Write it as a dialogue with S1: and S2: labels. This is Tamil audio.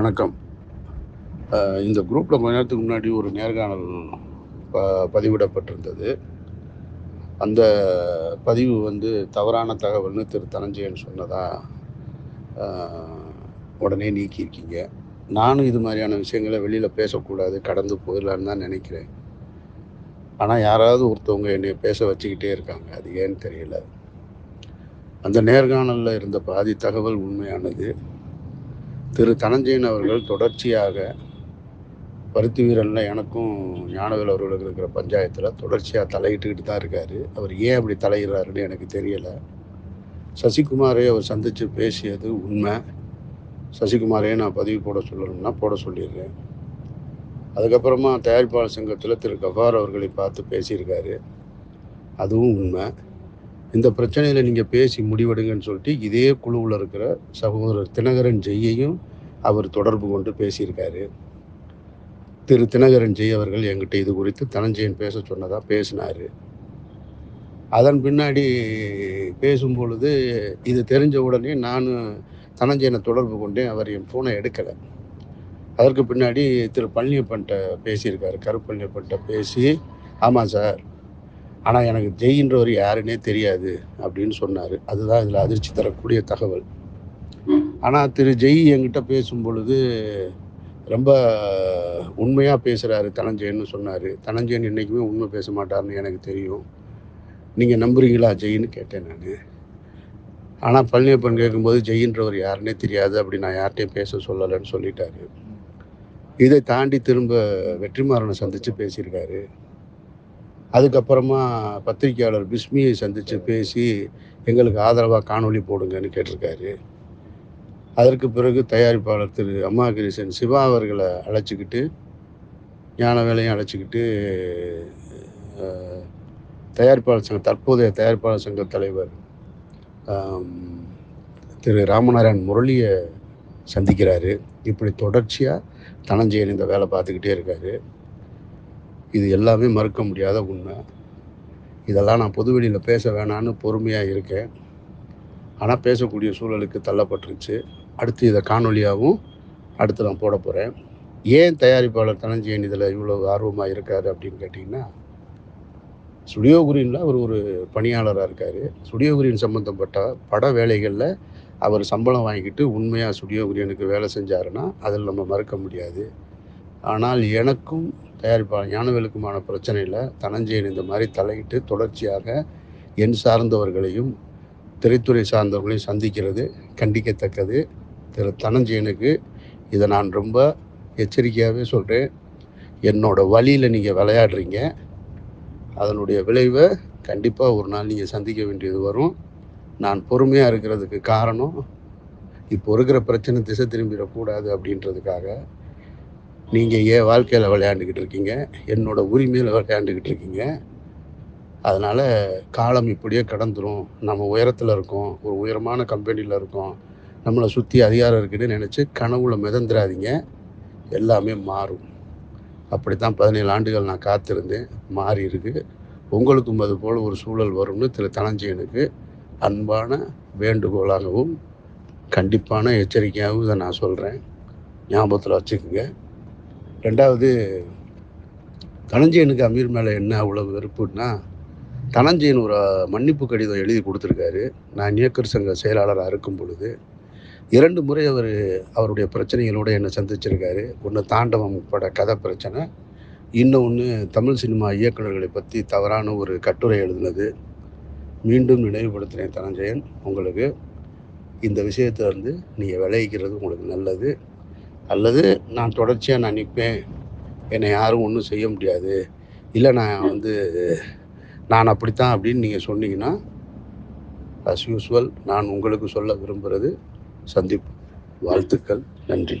S1: வணக்கம். இந்த குரூப்பில் கொஞ்ச நேரத்துக்கு முன்னாடி ஒரு நேர்காணல் ப பதிவிடப்பட்டிருந்தது. அந்த பதிவு வந்து தவறான தகவல்னு திரு. தனஞ்சயன் சொன்னதா உடனே நீக்கியிருக்கீங்க. நானும் இது மாதிரியான விஷயங்களை வெளியில் பேசக்கூடாது கடந்து போயிடலான்னு தான் நினைக்கிறேன். ஆனால் யாராவது ஒருத்தவங்க என்னை பேச வச்சுக்கிட்டே இருக்காங்க. அது ஏன்னு தெரியல. அந்த நேர்காணலில் இருந்த பாதி தகவல் உண்மையானது. திரு தனஞ்சயன் அவர்கள் தொடர்ச்சியாக பருத்தி வீரனில் எனக்கும் ஞானவேல் அவர்களுக்கு இருக்கிற பஞ்சாயத்தில் தொடர்ச்சியாக தலையிட்டுக்கிட்டு தான் இருக்கார். அவர் ஏன் அப்படி தலையிடுறாருன்னு எனக்கு தெரியலை. சசிகுமாரை அவர் சந்தித்து பேசியது உண்மை. சசிகுமாரையே நான் பதிவு போட சொல்லணும்னா போட சொல்லிடுறேன். அதுக்கப்புறமா தயாரிப்பாளர் சங்கத்தில் திரு கஃபார் அவர்களை பார்த்து பேசியிருக்காரு. அதுவும் உண்மை. இந்த பிரச்சனையில் நீங்கள் பேசி முடிவெடுங்கன்னு சொல்லிட்டு இதே குழுவில் இருக்கிற சகோதரர் தினகரன் ஜெய்யையும் அவர் தொடர்பு கொண்டு பேசியிருக்காரு. திரு தினகரன் ஜெய் அவர்கள் என்கிட்ட இது குறித்து தனஞ்சயன் பேச சொன்னதாக பேசினார். அதன் பின்னாடி பேசும்பொழுது இது தெரிஞ்ச உடனே நான் தனஞ்சயனை தொடர்பு கொண்டேன் அவர் என் ஃபோனை எடுக்கலை. அதற்கு பின்னாடி திரு பழனியப்பன்ட்ட பேசியிருக்காரு. கருப்பழனியப்பன்ட்ட பேசி ஆமாம் சார் ஆனால் எனக்கு ஜெயின்றவர் யாருன்னே தெரியாது அப்படின்னு சொன்னார். அதுதான் இதில் அதிர்ச்சி தரக்கூடிய தகவல். ஆனால் திரு ஜெய் என்கிட்ட பேசும் பொழுது ரொம்ப உண்மையாக பேசுகிறாரு தனஞ்சயன்னு சொன்னார். தனஞ்சயன் என்றைக்குமே உண்மை பேச மாட்டார்னு எனக்கு தெரியும். நீங்கள் நம்புறீங்களா ஜெயின்னு கேட்டேன் நான். ஆனால் பழனியப்பன் கேட்கும்போது ஜெயின்றவர் யாருன்னே தெரியாது அப்படி நான் யார்கிட்டையும் பேச சொல்லலைன்னு சொல்லிட்டாரு. இதை தாண்டி திரும்ப வெற்றிமாறனை சந்தித்து பேசியிருக்காரு. அதுக்கப்புறமா பத்திரிகையாளர் பிஸ்மியை சந்தித்து பேசி எங்களுக்கு ஆதரவாக காணொளி போடுங்கன்னு கேட்டிருக்காரு. அதற்கு பிறகு தயாரிப்பாளர் திரு அம்மா கிருஷ்ணன் சிவா அவர்களை அழைச்சிக்கிட்டு ஞான வேலையும் அழைச்சிக்கிட்டு தயாரிப்பாளர் சங்க தற்போதைய தயாரிப்பாளர் சங்க தலைவர் திரு ராமநாராயண் முரளியை சந்திக்கிறாரு. இப்படி தொடர்ச்சியாக தனஞ்சயன் இந்த வேலை பார்த்துக்கிட்டே இருக்காரு. இது எல்லாமே மறுக்க முடியாத உண்மை. இதெல்லாம் நான் பொதுவெளியில் பேச வேணான்னு பொறுமையாக இருக்கேன். ஆனால் பேசக்கூடிய சூழலுக்கு தள்ளப்பட்டுருச்சு. அடுத்து இதை காணொலியாகவும் அடுத்து நான் போட போகிறேன் ஏன் தயாரிப்பாளர் தனஞ்சயன் இதில் இவ்வளோ ஆர்வமாக இருக்காரு அப்படின்னு கேட்டிங்கன்னா ஸ்டுடியோ குரீனில் அவர் ஒரு பணியாளராக இருக்கார். ஸ்டுடியோ குரீன் சம்மந்தப்பட்ட பட வேலைகளில் அவர் சம்பளம் வாங்கிக்கிட்டு உண்மையாக ஸ்டுடியோ குரியனுக்கு வேலை செஞ்சாருன்னா அதில் நம்ம மறுக்க முடியாது. ஆனால் எனக்கும் தயாரிப்பாளர் ஞானவேலுக்குமான பிரச்சனையில் தனஞ்சயன் இந்த மாதிரி தலையிட்டு தொடர்ச்சியாக என் சார்ந்தவர்களையும் திரைத்துறை சார்ந்தவர்களையும் சந்திக்கிறது கண்டிக்கத்தக்கது. திரு தனஞ்சயனுக்கு இதை நான் ரொம்ப எச்சரிக்கையாகவே சொல்கிறேன் என்னோட வழியில் நீங்கள் விளையாடுறீங்க. அதனுடைய விளைவை கண்டிப்பாக ஒரு நாள் நீங்கள் சந்திக்க வேண்டியது வரும். நான் பொறுமையாக இருக்கிறதுக்கு காரணம் இப்போ இருக்கிற பிரச்சனை திசை திரும்பிடக்கூடாது அப்படின்றதுக்காக நீங்கள் ஏன் வாழ்க்கையில் விளையாண்டுக்கிட்டு இருக்கீங்க? என்னோட உரிமையில் விளையாண்டுக்கிட்டு இருக்கீங்க. அதனால் காலம் இப்படியே கடந்துரும். நம்ம உயரத்தில் இருக்கோம். ஒரு உயரமான கம்பெனியில் இருக்கோம். நம்மளை சுற்றி அதிகாரம் இருக்குன்னு நினச்சி கனவுல மிதந்துடாதீங்க எல்லாமே மாறும். அப்படி தான் பதினேழு ஆண்டுகள் நான் காத்திருந்தேன். மாறி இருக்கு. உங்களுக்கும் அது போல் ஒரு சூழல் வரும்னு திரு தனஞ்சியனுக்கு அன்பான வேண்டுகோளாகவும் கண்டிப்பான எச்சரிக்கையாகவும் இதை நான் சொல்கிறேன் ஞாபகத்தில் வச்சுக்கோங்க. ரெண்டாவது தனஞ்சயனுக்கு அமீர் மேலே என்ன அவ்வளவு வெறுப்புன்னா தனஞ்சயன் ஒரு மன்னிப்பு கடிதம் எழுதி கொடுத்துருக்காரு. நான் இயக்கர் சங்க செயலாளராக இருக்கும் பொழுது இரண்டு முறை அவர் அவருடைய பிரச்சனைகளோடு என்னை சந்திச்சிருக்காரு. ஒன்று தாண்டவம் பட கதை பிரச்சனை இன்னொன்று தமிழ் சினிமா இயக்குநர்களை பற்றி தவறான ஒரு கட்டுரை எழுதினது. மீண்டும் நினைவுபடுத்தினேன் தனஞ்சயன் உங்களுக்கு இந்த விஷயத்திலிருந்து நீங்கள் விளைவிக்கிறது உங்களுக்கு நல்லது. அல்லது நான் தொடர்ச்சியாக நான் நிற்பேன் என்னை யாரும் ஒன்றும் செய்ய முடியாது. இல்லை நான் வந்து நான் அப்படித்தான் அப்படின்னு நீங்கள் சொன்னீங்கன்னா அஸ் யூஸ்வல் நான் உங்களுக்கு சொல்ல விரும்புகிறது சந்திப் வாழ்த்துக்கள். நன்றி.